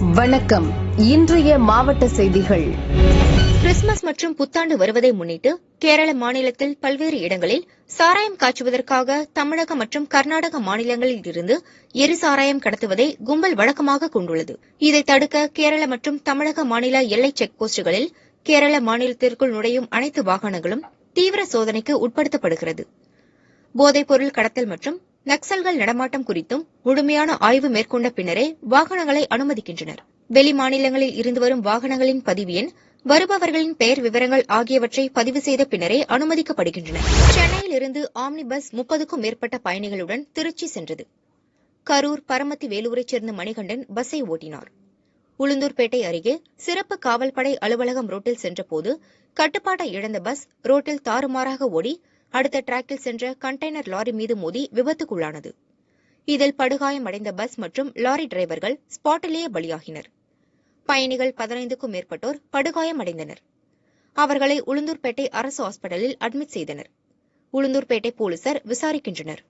வணக்கம். இன்றைய மாவட்ட செய்திகள். கிறிஸ்துமஸ் மற்றும் புத்தாண்டு வருவதை முன்னிட்டு கேரள மாநிலத்தில் பல்வேறு இடங்களில் சாராயம் காய்ச்சுவதற்காக தமிழக மற்றும் கர்நாடக மாநிலங்களில் இருந்து எரி சாராயம் கடத்துவதை கும்பல் வழக்கமாக கொண்டுள்ளது. இதை தடுக்க கேரள மற்றும் தமிழக மாநில எல்லை செக் போஸ்டுகளில் கேரள மாநிலத்திற்குள் நுழையும் அனைத்து வாகனங்களும் தீவிர சோதனைக்கு உட்படுத்தப்படுகிறது. போதைப்பொருள் கடத்தல் மற்றும் நக்சல்கள் நடமாட்டம் குறித்தும் முழுமையான ஆய்வு மேற்கொண்ட பின்னரே வாகனங்களை அனுமதிக்கின்றனர். வெளி மாநிலங்களில் இருந்து வரும் வாகனங்களின் பதிவு எண் வருபவர்களின் பெயர் விவரங்கள் ஆகியவற்றை பதிவு செய்த பின்னரே அனுமதிக்கப்படுகின்றன. சென்னையில் இருந்து ஆம்னி பஸ் முப்பதுக்கும் மேற்பட்ட பயணிகளுடன் திருச்சி சென்றது. கரூர் பரமத்தி வேலூரைச் சேர்ந்த மணிகண்டன் பஸ்ஸை ஓட்டினார். உளுந்தூர்பேட்டை அருகே சிறப்பு காவல்படை அலுவலகம் ரோட்டில் சென்றபோது கட்டுப்பாட்டை இழந்த பஸ் ரோட்டில் தாறுமாறாக ஓடி அடுத்த டிராக்கில் சென்ற கண்டெய்னர் லாரி மீது மோதி விபத்துக்குள்ளானது. இதில் படுகாயமடைந்த பஸ் மற்றும் லாரி டிரைவர்கள் ஸ்பாட்டிலேயே பலியாகினர். பயணிகள் பதினைந்துக்கும் மேற்பட்டோர் படுகாயமடைந்தனர் அவர்களை உளுந்தூர்பேட்டை அரசு ஹாஸ்பிட்டலில் அட்மிட் செய்தனர். உளுந்தூர்பேட்டை போலீசார் விசாரிக்கின்றனர்.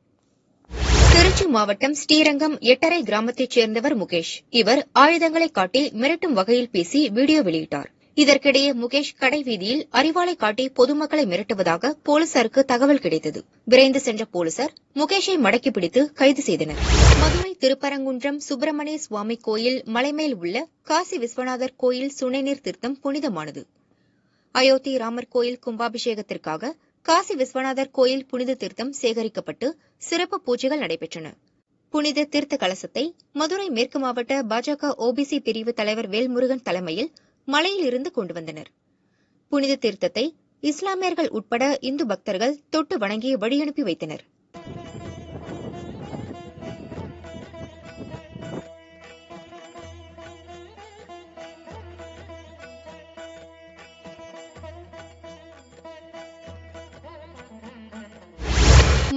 திருச்சி மாவட்டம் ஸ்ரீரங்கம் எட்டரை கிராமத்தைச் சேர்ந்தவர் முகேஷ். இவர் ஆயுதங்களை காட்டி மிரட்டும் வகையில் பேசி வீடியோ வெளியிட்டார். இதற்கிடையே முகேஷ் கடைவீதியில் அறிவாளை காட்டி பொதுமக்களை மிரட்டுவதாக போலீசாருக்கு தகவல் கிடைத்தது. விரைந்து சென்ற போலீசார் முகேஷை மடக்கி பிடித்து கைது செய்தனர். மதுரை திருப்பரங்குன்றம் சுப்பிரமணிய சுவாமி கோயில் மலைமேல் உள்ள காசி விஸ்வநாதர் கோயில் சுனைநீர் தீர்த்தம் புனிதமானது. அயோத்தி ராமர் கோயில் கும்பாபிஷேகத்திற்காக காசி விஸ்வநாதர் கோயில் புனித தீர்த்தம் சேகரிக்கப்பட்டு சிறப்பு பூஜைகள் நடைபெற்றன. புனித தீர்த்த கலசத்தை மதுரை மேற்கு மாவட்ட பாஜக ஓபிசி பிரிவு தலைவர் வேல்முருகன் தலைமையில் மலையில் இருந்து கொண்டு வந்தனர். புனித தீர்த்தத்தை இஸ்லாமியர்கள் உட்பட இந்து பக்தர்கள் தொட்டு வணங்கி வழியனுப்பி வைத்தனர்.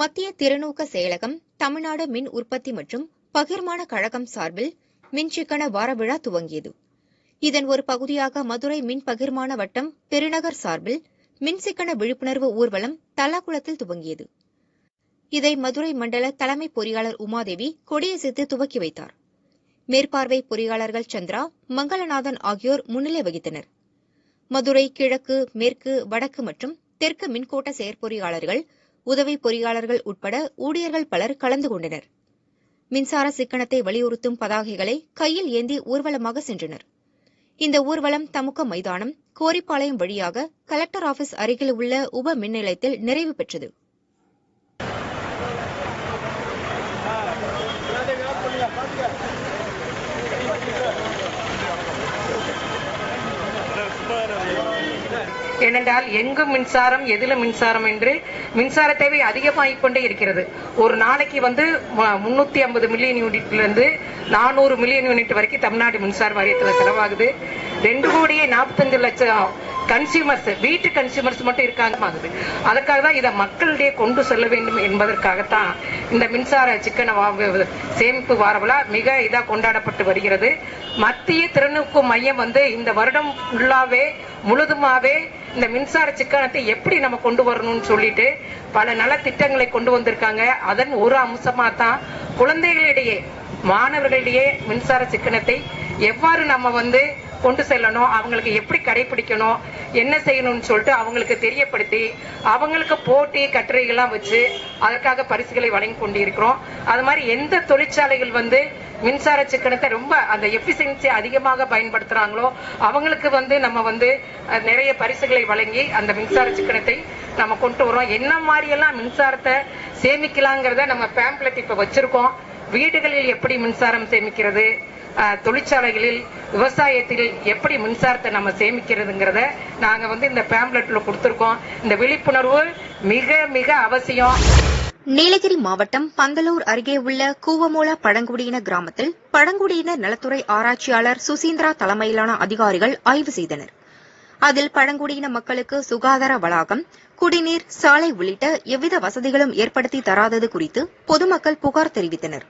மத்திய திறனூக்க செயலகம் தமிழ்நாடு மின் உற்பத்தி மற்றும் பகிர்மான கழகம் சார்பில் மின்சிக்கன வார விழா துவங்கியது. இதன் ஒரு பகுதியாக மதுரை மின் பகிர்மான வட்டம் பெருநகர் சார்பில் மின்சிக்கன விழிப்புணர்வு ஊர்வலம் தலாக்குளத்தில் துவங்கியது. இதை மதுரை மண்டல தலைமை பொறியாளர் உமாதேவி கொடியசைத்து துவக்கி வைத்தார். மேற்பார்வை பொறியாளர்கள் சந்திரா மங்களநாதன் ஆகியோர் முன்னிலை வகித்தனர். மதுரை கிழக்கு மேற்கு வடக்கு மற்றும் தெற்கு மின்கோட்ட செயற்பொறியாளர்கள் உதவி பொறியாளர்கள் உட்பட ஊழியர்கள் பலர் கலந்து கொண்டனர். மின்சார சிக்கனத்தை வலியுறுத்தும் பதாகைகளை கையில் ஏந்தி ஊர்வலமாக சென்றனர். இந்த ஊர்வலம் தமுக மைதானம் கோரிப்பாளையம் வழியாக கலெக்டர் ஆபீஸ் அருகில் உள்ள உப மின் நிலையத்தில் நிறைவு பெற்றது. ஏனென்றால் எங்கும் மின்சாரம் எதிலும் மின்சாரம் என்று மின்சார தேவை அதிகமாகிக் கொண்டே இருக்கிறது. ஒரு நாளைக்கு வந்து முன்னூத்தி ஐம்பது மில்லியன் யூனிட்ல இருந்து நானூறு மில்லியன் யூனிட் வரைக்கும் தமிழ்நாடு மின்சார வாரியத்தில் செலவாகுது. ரெண்டு கோடியே நாற்பத்தஞ்சு லட்சம் கன்சியூமர்ஸ் வீட்டு கன்சியூமர்ஸ் மட்டும் இருக்காங்க மாதிரி. அதுக்காக தான் இதை மக்களிடையே கொண்டு செல்ல வேண்டும் என்பதற்காகத்தான் இந்த மின்சார சிக்கன சேமிப்பு வார மிக இதாக கொண்டாடப்பட்டு வருகிறது. மத்திய திறனுக்கு மையம் வந்து இந்த வருடம் ஃபுல்லாகவே முழுதுமாவே இந்த மின்சார சிக்கனத்தை எப்படி நம்ம கொண்டு வரணும்னு சொல்லிட்டு பல நல திட்டங்களை கொண்டு வந்திருக்காங்க. அதன் ஒரு அம்சமாக தான் குழந்தைகளிடையே மாணவர்களிடையே மின்சார சிக்கனத்தை எவ்வாறு நம்ம வந்து கொண்டு செல்லணும் அவங்களுக்கு எப்படி கடைபிடிக்கணும் என்ன செய்யணும்னு சொல்லிட்டு அவங்களுக்கு தெரியப்படுத்தி அவங்களுக்கு போட்டி கட்டுரைகள்லாம் வச்சு அதற்காக பரிசுகளை வழங்கி கொண்டிருக்கிறோம். அது மாதிரி எந்த தொழிற்சாலைகள் வந்து மின்சார சிக்கனத்தை ரொம்ப அந்த எஃபிசியன்சி அதிகமாக பயன்படுத்துறாங்களோ அவங்களுக்கு வந்து நம்ம வந்து நிறைய பரிசுகளை வழங்கி அந்த மின்சார சிக்கனத்தை நம்ம கொண்டு வரோம் என்ன மாதிரியெல்லாம் மின்சாரத்தை சேமிக்கலாங்கிறத நம்ம பேம்ப்ளெட் இப்ப வச்சிருக்கோம். வீடுகளில் எப்படி மின்சாரம் சேமிக்கிறது தொழிற்சாலைகளில் விவசாயத்தில் எப்படி மின்சாரத்தை நம்ம சேமிக்கிறதுங்கிறத நாங்க வந்து இந்த பேம்ப்ளெட்ல கொடுத்துருக்கோம். இந்த விழிப்புணர்வு மிக மிக அவசியம். நீலகிரி மாவட்டம் பந்தலூர் அருகே உள்ள கூவமோலா பழங்குடியின கிராமத்தில் பழங்குடியின நலத்துறை ஆராய்ச்சியாளர் சுசீந்திரா தலைமையிலான அதிகாரிகள் ஆய்வு செய்தனர். அதில் பழங்குடியின மக்களுக்கு சுகாதார வளாகம் குடிநீர் சாலை உள்ளிட்ட எவ்வித வசதிகளும் ஏற்படுத்தி தராதது குறித்து பொதுமக்கள் புகார் தெரிவித்தனர்.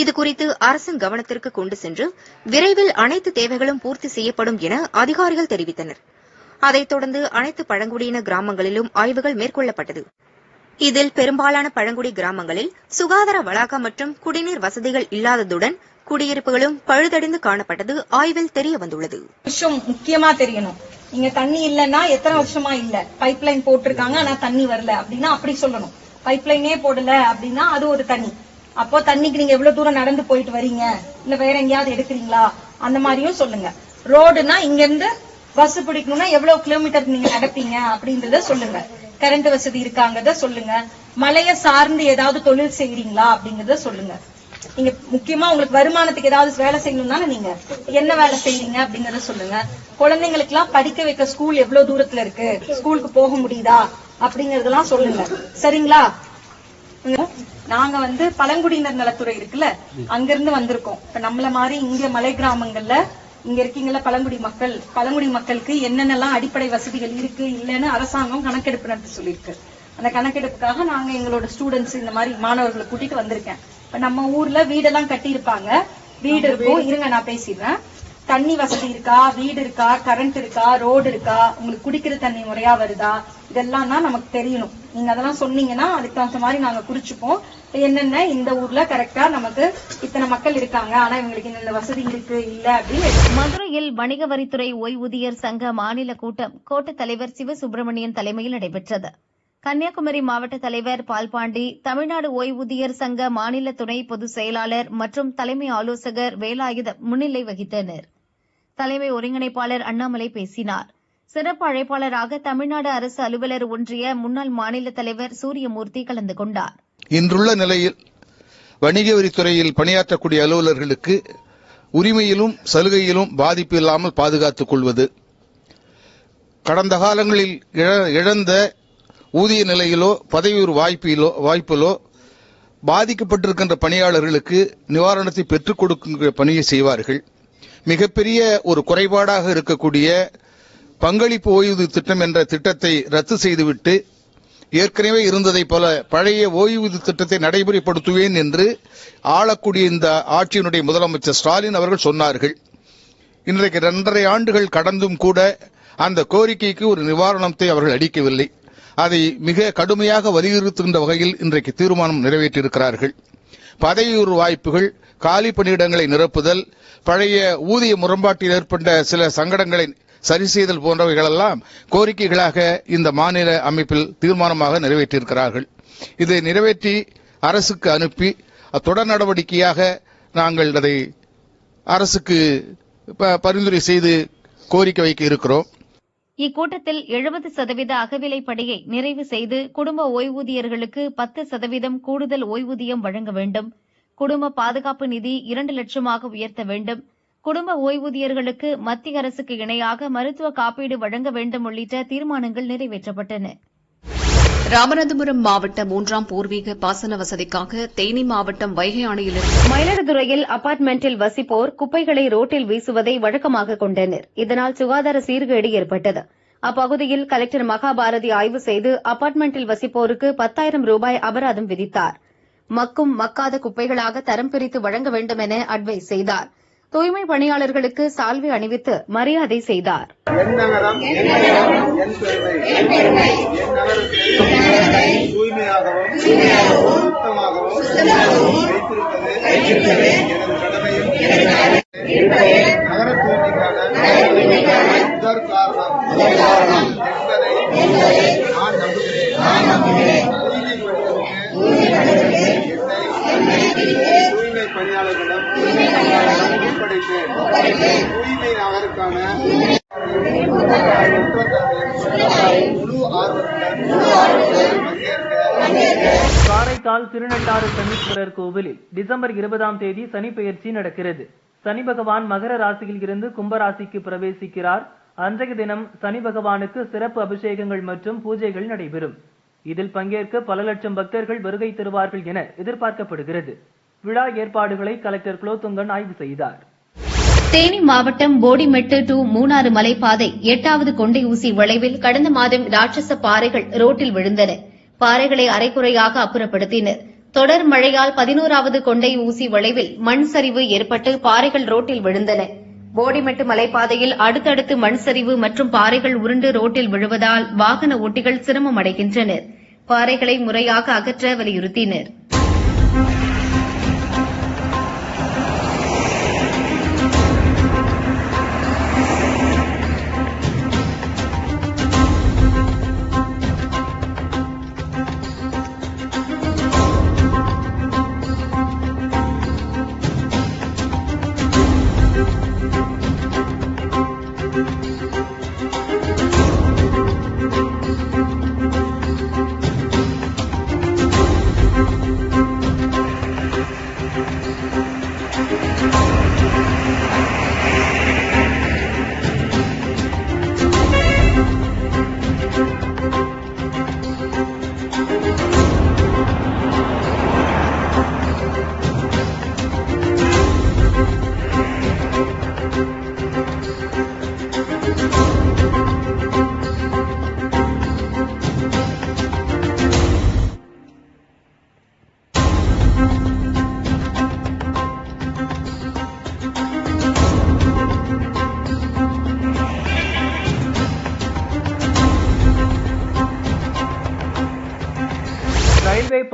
இதுகுறித்து அரசின் கவனத்திற்கு கொண்டு சென்று விரைவில் அனைத்து தேவைகளும் பூர்த்தி செய்யப்படும் என அதிகாரிகள் தெரிவித்தனர். அதைத் தொடர்ந்து அனைத்து பழங்குடியின கிராமங்களிலும் ஆய்வுகள் மேற்கொள்ளப்பட்டது. இதில் பெரும்பாலான பழங்குடி கிராமங்களில் சுகாதார வளாகம் மற்றும் குடிநீர் வசதிகள் இல்லாததுடன் குடியிருப்புகளும் பழுதடைந்து காணப்பட்டது ஆய்வில் தெரிய வந்துள்ளது முக்கியமா தெரியணும். நீங்க தண்ணி இல்லைன்னா எத்தனை வருஷமா இல்ல? பைப் லைன் போட்டிருக்காங்க ஆனா தண்ணி வரல அப்படின்னா அப்படி சொல்லணும். பைப் லைனே போடல அப்படின்னா அது ஒரு தண்ணி. அப்போ தண்ணிக்கு நீங்க எவ்வளவு தூரம் நடந்து போயிட்டு வரீங்க. இல்ல வேற எங்கேயாவது எடுக்கிறீங்களா? அந்த மாதிரியும் சொல்லுங்க. ரோடுனா இங்க இருந்து பஸ் பிடிக்கணும்னா எவ்வளவு கிலோமீட்டர் நீங்க நடப்பீங்க அப்படின்றத சொல்லுங்க. கரண்ட் வசதி இருக்காங்கத சொல்லுங்க. மலைய சார்ந்து ஏதாவது தொழில் செய்யறீங்களா அப்படிங்கறத சொல்லுங்க. நீங்க முக்கியமா உங்களுக்கு வருமானத்துக்கு ஏதாவது வேலை செய்யணும் தானே நீங்க? என்ன வேலை செய்யறீங்க அப்படிங்கறத சொல்லுங்க. குழந்தைங்களுக்கு எல்லாம் படிக்க வைக்க ஸ்கூல் எவ்வளவு தூரத்துல இருக்கு? ஸ்கூலுக்கு போக முடியுதா அப்படிங்கறதெல்லாம் சொல்லுங்க. சரிங்களா? நாங்க வந்து பழங்குடியினர் நலத்துறை இருக்குல்ல அங்கிருந்து வந்திருக்கோம். இப்ப நம்மள மாதிரி இங்க மலை கிராமங்கள்ல இங்க இருக்கீங்கல்ல பழங்குடி மக்கள் பழங்குடி மக்களுக்கு என்னென்னலாம் அடிப்படை வசதிகள் இருக்கு இல்லைன்னு அரசாங்கம் கணக்கெடுப்பு நடத்த சொல்லியிருக்கு. அந்த கணக்கெடுப்புக்காக நாங்க எங்களோட ஸ்டூடெண்ட்ஸ் இந்த மாதிரி மாணவர்களை கூட்டிட்டு வந்திருக்கேன். இப்ப நம்ம ஊர்ல வீடெல்லாம் கட்டி இருப்பாங்க வீடு இருக்கும். இருங்க நான் பேசிடுறேன். தண்ணி வசதி இருக்கா? வீடு இருக்கா? கரண்ட் இருக்கா? ரோடு இருக்கா? உங்களுக்கு குடிக்கிற தண்ணி முறையா வருதா? இதெல்லாம் தான் நமக்கு தெரியணும். நீங்க அதெல்லாம் சொன்னீங்கன்னா அதுக்கு தகுந்த மாதிரி நாங்க குறிச்சுப்போம். என்னென்ன? இந்த ஊர்ல கரெக்டா நமக்கு இத்தனை மக்கள் இருக்காங்க. ஆனா இவங்களுக்கு இந்த வசதி இருக்கு இல்ல அப்படின்னு மதுரையில் வணிக வரித்துறை ஓய்வூதியர் சங்க மாநில கூட்டம் கோட்ட தலைவர் சிவசுப்பிரமணியன் தலைமையில் நடைபெற்றது. கன்னியாகுமரி மாவட்ட தலைவர் பால்பாண்டி தமிழ்நாடு ஓய்வூதியர் சங்க மாநில துணை பொதுச் செயலாளர் மற்றும் தலைமை ஆலோசகர் வேலாயுதம் முன்னிலை வகித்தனர். தலைமை ஒருங்கிணைப்பாளர் அண்ணாமலை பேசினார். சிறப்பு அழைப்பாளராக தமிழ்நாடு அரசு அலுவலர் ஒன்றிய முன்னாள் மாநில தலைவர் சூரியமூர்த்தி கலந்து கொண்டார். இன்றுள்ள நிலையில் வணிக வரித்துறையில் பணியாற்றக்கூடிய அலுவலர்களுக்கு உரிமையிலும் சலுகையிலும் பாதிப்பு இல்லாமல் பாதுகாத்துக் கொள்வது. கடந்த காலங்களில் இழ- இழந்த ஊதிய நிலையிலோ பதவியூர் வாய்ப்பிலோ வாய்ப்பிலோ பாதிக்கப்பட்டிருக்கின்ற பணியாளர்களுக்கு நிவாரணத்தை பெற்றுக் கொடுக்கின்ற பணியை செய்வார்கள். மிகப்பெரிய ஒரு குறைபாடாக இருக்கக்கூடிய பங்களிப்பு ஓய்வூதிய திட்டம் என்ற திட்டத்தை ரத்து செய்துவிட்டு ஏற்கனவே இருந்ததைப் போல பழைய ஓய்வூதிய திட்டத்தை நடைமுறைப்படுத்துவேன் என்று ஆளக்கூடிய இந்த ஆட்சியினுடைய முதலமைச்சர் ஸ்டாலின் அவர்கள் சொன்னார்கள். இன்றைக்கு இரண்டரை ஆண்டுகள் கடந்தும் கூட அந்த கோரிக்கைக்கு ஒரு நிவாரணத்தை அவர்கள் அளிக்கவில்லை. அதை மிக கடுமையாக வலியுறுத்துகின்ற வகையில் இன்றைக்கு தீர்மானம் நிறைவேற்றியிருக்கிறார்கள். பதவியூர் வாய்ப்புகள் காலி பணியிடங்களை நிரப்புதல் பழைய ஊதிய முரண்பாட்டில் ஏற்பட்ட சில சங்கடங்களை சரி செய்தல் போன்றவைகளெல்லாம் கோரிக்கைகளாக இந்த மாநில அமைப்பில் தீர்மானமாக நிறைவேற்றியிருக்கிறார்கள். இதை நிறைவேற்றி அரசுக்கு அனுப்பி தொடர் நடவடிக்கையாக நாங்கள் அதை அரசுக்கு ப- பரிந்துரை செய்து கோரிக்கை வைக்க இருக்கிறோம். இக்கூட்டத்தில் எழுபது சதவீத அகவிலைப்படியை நிறைவு செய்து குடும்ப ஓய்வூதியர்களுக்கு பத்து சதவீதம் கூடுதல் ஓய்வூதியம் வழங்க வேண்டும். குடும்ப பாதுகாப்பு நிதி இரண்டு லட்சமாக உயர்த்த வேண்டும். குடும்ப ஓய்வூதியர்களுக்கு மத்திய அரசுக்கு இணையாக மருத்துவ காப்பீடு வழங்க வேண்டும் உள்ளிட்ட தீர்மானங்கள் நிறைவேற்றப்பட்டன. ராமநாதபுரம் மாவட்ட மூன்றாம் பூர்வீக பாசன வசதிக்காக தேனி மாவட்டம் வைகை அணையிலிருந்து மயிலாடுதுறையில் அபார்ட்மெண்டில் வசிப்போர் குப்பைகளை ரோட்டில் வீசுவதை வழக்கமாக கொண்டனர். இதனால் சுகாதார சீர்கேடு ஏற்பட்டது. அப்பகுதியில் கலெக்டர் மகாபாரதி ஆய்வு செய்து அபார்ட்மெண்டில் வசிப்போருக்கு பத்தாயிரம் ரூபாய் அபராதம் விதித்தார். மக்கும் மக்காத குப்பைகளாக தரம் பிரித்து வழங்க வேண்டும் என அட்வைஸ் செய்தார். தூய்மை பணியாளர்களுக்கு சால்வை அணிவித்து மரியாதை செய்தார். தூய்மையாகவும் சுத்தமாகவும் வைத்திருப்பது எனது கடமையும். காரைக்கால் திருநள்ளாறு சனீஸ்வரர் கோவிலில் டிசம்பர் இருபதாம் தேதி சனி பெயர்ச்சி நடக்கிறது. சனி பகவான் மகர ராசியில் இருந்து கும்பராசிக்கு பிரவேசிக்கிறார். அன்றைய தினம் சனி பகவானுக்கு சிறப்பு அபிஷேகங்கள் மற்றும் பூஜைகள் நடைபெறும். இதில் பங்கேற்க பல லட்சம் பக்தர்கள் வருகை தருவார்கள் என எதிர்பார்க்கப்படுகிறது. விழா ஏற்பாடுகளை கலெக்டர் குலோத்துங்கன் ஆய்வு செய்தார். தேனி மாவட்டம் போடிமெட்டு டு மூணாறு மலைப்பாதை எட்டாவது கொண்டை ஊசி வளைவில் கடந்த மாதம் ராட்சச பாறைகள் ரோட்டில் விழுந்தன. பாறைகளை அரைக்குறையாக அப்புறப்படுத்தினர். தொடர் மழையால் பதினோராவது கொண்டை ஊசி வளைவில் மண் சரிவு ஏற்பட்டு பாறைகள் ரோட்டில் விழுந்தன. போடிமெட்டு மலைப்பாதையில் அடுத்தடுத்து மண் சரிவு மற்றும் பாறைகள் உருண்டு ரோட்டில் விழுவதால் வாகன ஓட்டிகள் சிரமம் அடைகின்றனர் பாறைகளை முறையாக அகற்ற வலியுறுத்தினர்.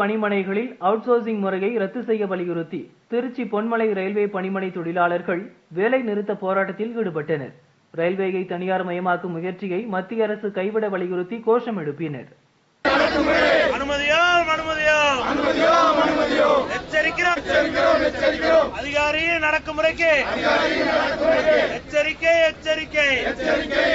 பணிமனைகளில் அவுட்சோர்சிங் முறையை ரத்து செய்ய வலியுறுத்தி திருச்சி பொன்மலை ரயில்வே பணிமனை தொழிலாளர்கள் வேலை நிறுத்த போராட்டத்தில் ஈடுபட்டனர். ரயில்வேயை தனியார் மயமாக்கும் முயற்சியை மத்திய அரசு கைவிட வலியுறுத்தி கோஷம் எழுப்பினர். அனுமதியோ அனுமதியோ அனுமதியோ அனுமதியோ எச்சரிக்கிறோம். எச்சரிக்கிறோம் எச்சரிக்கிறோம். அதிகாரியின் நடக்குமுறைக்கு எச்சரிக்கை எச்சரிக்கை. எச்சரிக்கை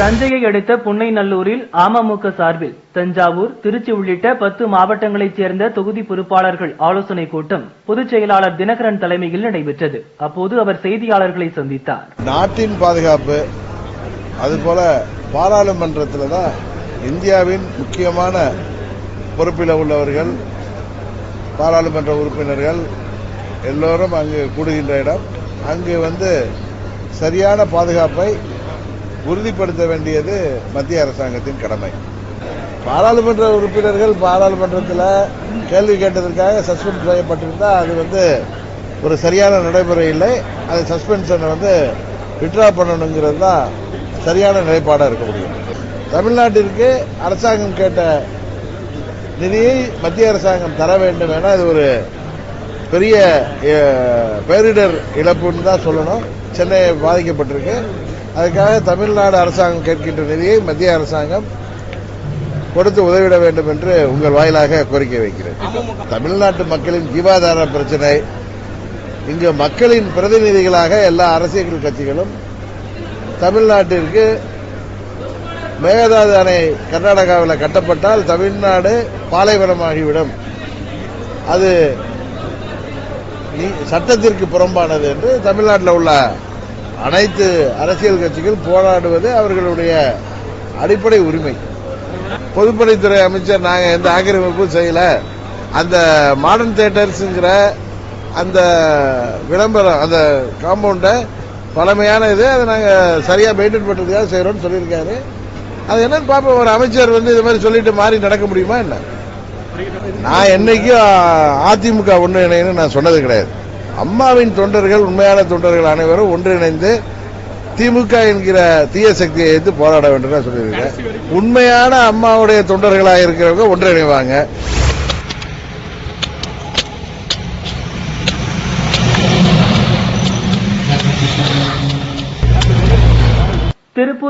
தஞ்சையை அடுத்த புன்னைநல்லூரில் அமமுக சார்பில் தஞ்சாவூர் திருச்சி உள்ளிட்ட பத்து மாவட்டங்களைச் சேர்ந்த தொகுதி பொறுப்பாளர்கள் ஆலோசனைக் கூட்டம் பொதுச் செயலாளர் தினகரன் தலைமையில் நடைபெற்றது. அப்போது அவர் செய்தியாளர்களை சந்தித்தார். நாட்டின் பாதுகாப்பு அதுபோல பாராளுமன்றத்தில் தான் இந்தியாவின் முக்கியமான பொறுப்பில் உள்ளவர்கள் பாராளுமன்ற உறுப்பினர்கள் எல்லோரும் அங்கு கூடுகின்ற இடம். அங்கு வந்து சரியான பாதுகாப்பை உறுதிப்படுத்த வேண்டியது மத்திய அரசாங்கத்தின் கடமை. பாராளுமன்ற உறுப்பினர்கள் பாராளுமன்றத்தில் கேள்வி கேட்டதற்காக சஸ்பெண்ட் செய்யப்பட்டிருந்தால் அது வந்து ஒரு சரியான நடைமுறை இல்லை. அது சஸ்பென்ஷனை வந்து விட்ரா பண்ணணுங்கிறது தான் சரியான நிலைப்பாடாக இருக்க முடியும். தமிழ்நாட்டிற்கு அரசாங்கம் கேட்ட நிதியை மத்திய அரசாங்கம் தர வேண்டும் என அது ஒரு பெரிய பேரிடர் இழப்புன்னு தான் சொல்லணும். சென்னை பாதிக்கப்பட்டிருக்கு. அதுக்காக தமிழ்நாடு அரசாங்கம் கேட்கின்ற நிதியை மத்திய அரசாங்கம் கொடுத்து உதவிட வேண்டும் என்று உங்கள் வாயிலாக கோரிக்கை வைக்கிறேன். தமிழ்நாட்டு மக்களின் ஜீவாதார பிரச்சனை இங்கு மக்களின் பிரதிநிதிகளாக எல்லா அரசியல் கட்சிகளும் தமிழ்நாட்டிற்கு மேகதாது அணை கர்நாடகாவில் கட்டப்பட்டால் தமிழ்நாடு பாலைவனமாகிவிடும். அது சட்டத்திற்கு புறம்பானது என்று தமிழ்நாட்டில் உள்ள அனைத்து அரசியல் கட்சிகள் போராடுவது அவர்களுடைய அடிப்படை உரிமை. பொதுப்பணித்துறை அமைச்சர் நாங்கள் எந்த ஆக்கிரமிப்பும் செய்யலை. அந்த மாடர்ன் தேட்டர்ஸுங்கிற அந்த விளம்பரம் அந்த காம்பவுண்டை பழமையான இது அதை நாங்கள் சரியாக மெயின்டைன் பண்ணுறதுக்காக செய்கிறோம்னு சொல்லியிருக்காரு. அது என்னன்னு பார்ப்போம். ஒரு அமைச்சர் வந்து இது மாதிரி சொல்லிட்டு மாறி நடக்க முடியுமா என்ன? நான் என்னைக்கும் அதிமுக ஒன்று நான் சொன்னது கிடையாது. அம்மாவின் தொண்டர்கள் உண்மையான தொண்டர்கள் அனைவரும் ஒன்றிணைந்து திமுக என்கிற தீய சக்தியை எதிர்த்து போராட வேண்டும் சொல்லியிருக்கேன். உண்மையான அம்மாவுடைய தொண்டர்களாக இருக்கிறவங்க ஒன்றிணைவாங்க.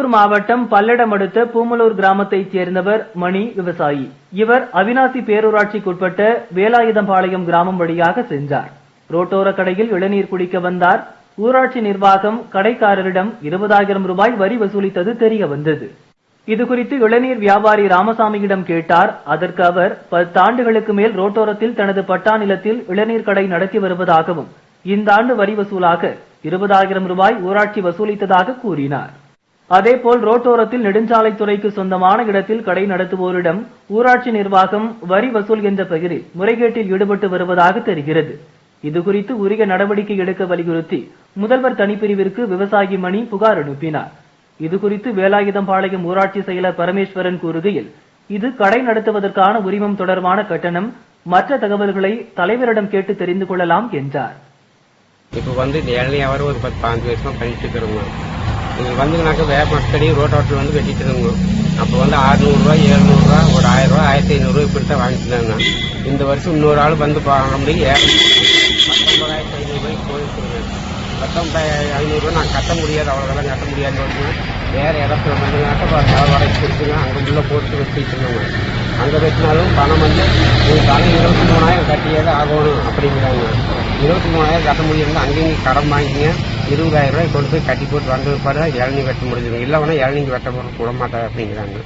திருப்பூர் மாவட்டம் பல்லடம் அடுத்த பூமலூர் கிராமத்தைச் சேர்ந்தவர் மணி விவசாயி. இவர் அவினாசி பேரூராட்சிக்குட்பட்ட வேலாயுதம்பாளையம் கிராமம் வழியாக சென்றார். ரோட்டோர கடையில் இளநீர் குடிக்க வந்தார். ஊராட்சி நிர்வாகம் கடைக்காரரிடம் இருபதாயிரம் ரூபாய் வரி வசூலித்தது தெரிய வந்தது. இதுகுறித்து இளநீர் வியாபாரி ராமசாமியிடம் கேட்டார். அதற்கு அவர் பத்தாண்டுகளுக்கு மேல் ரோட்டோரத்தில் தனது பட்டா நிலத்தில் இளநீர் கடை நடத்தி வருவதாகவும் இந்த ஆண்டு வரி வசூலாக இருபதாயிரம் ரூபாய் ஊராட்சி வசூலித்ததாக கூறினார். அதேபோல் ரோட்டோரத்தில் நெடுஞ்சாலைத்துறைக்கு சொந்தமான இடத்தில் கடை நடத்துவோரிடம் ஊராட்சி நிர்வாகம் வரி வசூல் என்ற பெயரில் முறைகேட்டில் ஈடுபட்டு வருவதாக தெரிகிறது. இதுகுறித்து உரிய நடவடிக்கை எடுக்க வலியுறுத்தி முதல்வர் தனிப்பிரிவிற்கு விவசாயி மணி புகார் அனுப்பினார். இதுகுறித்து வேலாயுதம்பாளையம் ஊராட்சி செயலர் பரமேஸ்வரன் கூறுகையில் இது கடை நடத்துவதற்கான உரிமம் தொடர்பான கட்டணம் மற்ற தகவல்களை தலைவரிடம் கேட்டு தெரிந்து கொள்ளலாம் என்றார். இப்போ வந்து ஏழை அவர் ஒரு பத்து பாஞ்சு வருஷமா பண்ணிட்டு இருக்கிறோம் இது வந்துங்கனாக்க வேப்பமட்டடி ரோட்டோட்டில் வந்து வெட்டிட்டு அப்போ வந்து அறுநூறுவா எழுநூறுவா ஒரு ஆயிரரூவா ஆயிரத்தி ஐநூறுரூவா இப்படி தான் வாங்கிட்டு இந்த வருஷம் இன்னொரு ஆள் வந்து பார்க்க முடியும் பத்தொன்பதாயிரத்தி ஐநூறுரூவாய்க்கு போயிருக்கிறேன் பத்தொன்பதாயிரம் ஐநூறுரூவா நான் கட்ட முடியாது அவ்வளோதான் கட்ட முடியாதுன்னு வேறு இடத்துல வந்துங்கனாக்கா வியாபாரம் கொடுத்துங்க அங்கே உள்ள போட்டு வச்சுட்டு இருந்தோங்க அங்கே வெட்டினாலும் பணம் வந்து உங்களுக்கு தலை இருபத்தி மூணாயிரம் கட்டியே தான் ஆகணும் அப்படிங்கிறாங்க. இருபத்தி மூணாயிரம் கட்ட முடியும் அங்கேயும் கடன் வாங்கிங்க. இருபதாயிரம் ரூபாய் கொண்டு போய் கட்டி போட்டு வந்த பிற்பாடு இளநீ வெட்ட முடியுதுங்க இல்லைன்னா இளநீங்க வெட்ட போட மாட்டாங்க அப்படிங்கிறாங்க.